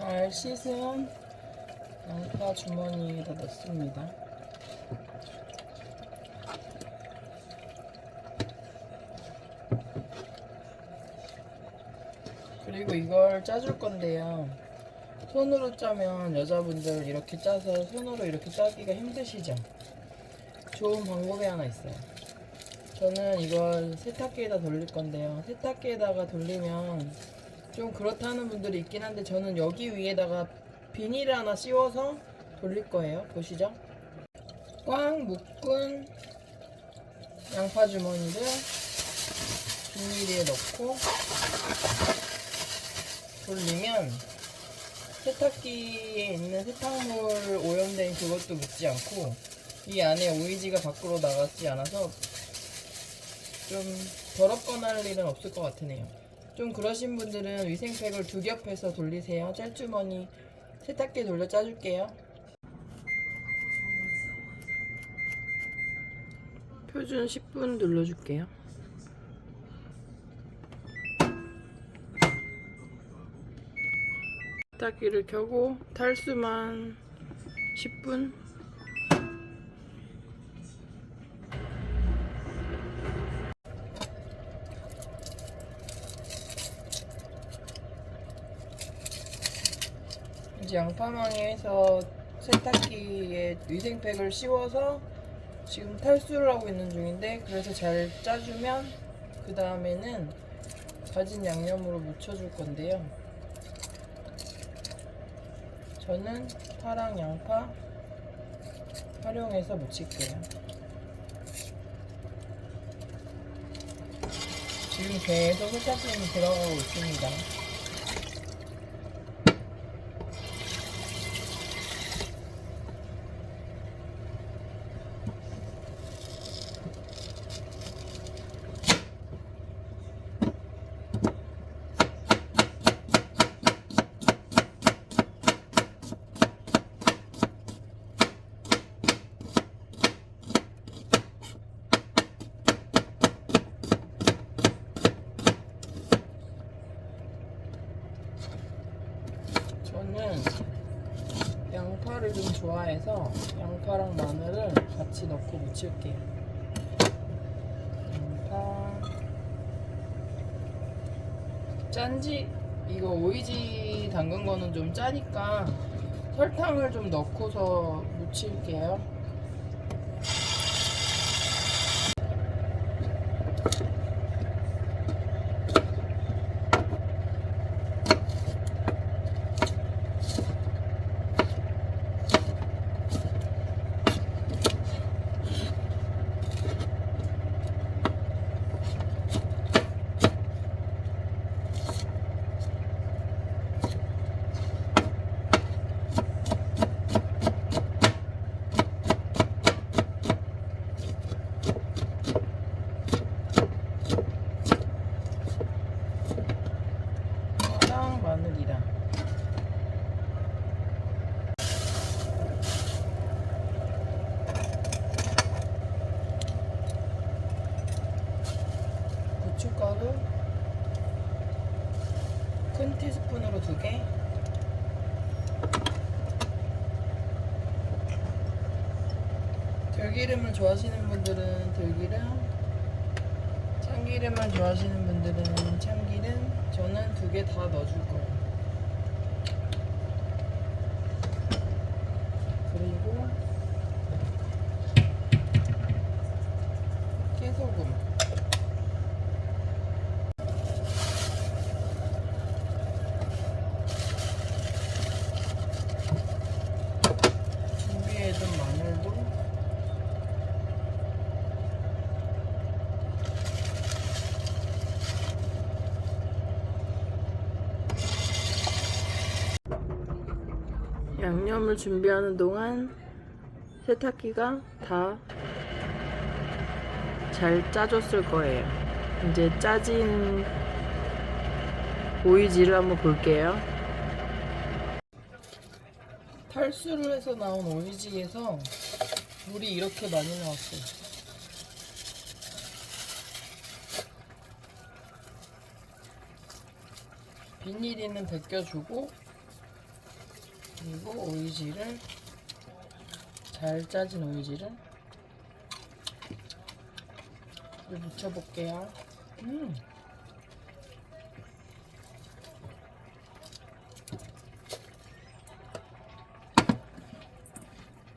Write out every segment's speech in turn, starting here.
잘 씻은 양파 주머니에다 넣습니다. 그리고 이걸 짜줄 건데요. 손으로 짜면 여자분들 이렇게 짜서 손으로 이렇게 짜기가 힘드시죠? 좋은 방법이 하나 있어요. 저는 이걸 세탁기에다 돌릴 건데요. 세탁기에다가 돌리면 좀 그렇다는 분들이 있긴 한데 저는 여기 위에다가 비닐 하나 씌워서 돌릴 거예요. 보시죠. 꽉 묶은 양파 주머니를 비닐에 넣고 돌리면 세탁기에 있는 세탁물 오염된 그것도 묻지 않고 이 안에 오이지가 밖으로 나가지 않아서 좀 더럽거나 할 일은 없을 것 같으네요. 좀 그러신 분들은 위생팩을 두 겹 해서 돌리세요. 짤주머니 세탁기에 돌려 짜줄게요. 표준 10분 눌러줄게요. 세탁기를 켜고 탈수만 10분 이제 양파망에서 세탁기에 위생팩을 씌워서 지금 탈수를 하고 있는 중인데 그래서 잘 짜주면 그 다음에는 가진 양념으로 묻혀줄 건데요. 저는 파랑 양파 활용해서 묻힐게요. 지금 계속 세탁기는 들어가고 있습니다. 저는 양파를 좀 좋아해서 양파랑 마늘을 같이 넣고 무칠게요. 양파 짠지 이거 오이지 담근 거는 좀 짜니까 설탕을 좀 넣고서 무칠게요. 파랑 마늘이랑 고춧가루 큰 티스푼으로 두 개. 들기름을 좋아하시는 분들은 들기름, 참기름을 좋아하시는 분들은 참기름. 저는 두 개 다 넣어줄 거예요. 그리고 깨소금. 준비해둔 마늘도 양념을 준비하는 동안 세탁기가 다 잘 짜줬을 거예요. 이제 짜진 오이지를 한번 볼게요. 탈수를 해서 나온 오이지에서 물이 이렇게 많이 나왔어요. 비닐에는 벗겨주고 그리고 오이지를 잘 짜진 오이지를 묻혀볼게요. 음.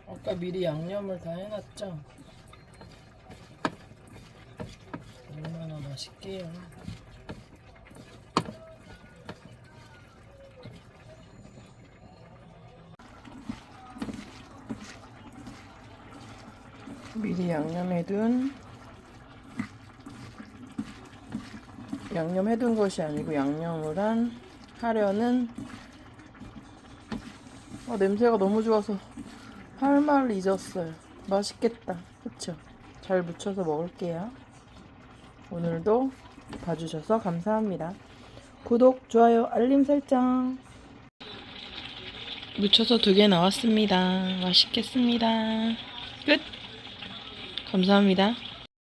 아까 미리 양념을 다 해놨죠? 얼마나 맛있게요. 미리 양념해둔 양념해둔 것이 아니고 양념을 한 하려는 아, 냄새가 너무 좋아서 할 말 잊었어요. 맛있겠다. 그쵸? 잘 무쳐서 먹을게요. 오늘도 봐주셔서 감사합니다. 구독, 좋아요, 알림 설정. 무쳐서 두 개 나왔습니다. 맛있겠습니다. 끝! 감사합니다.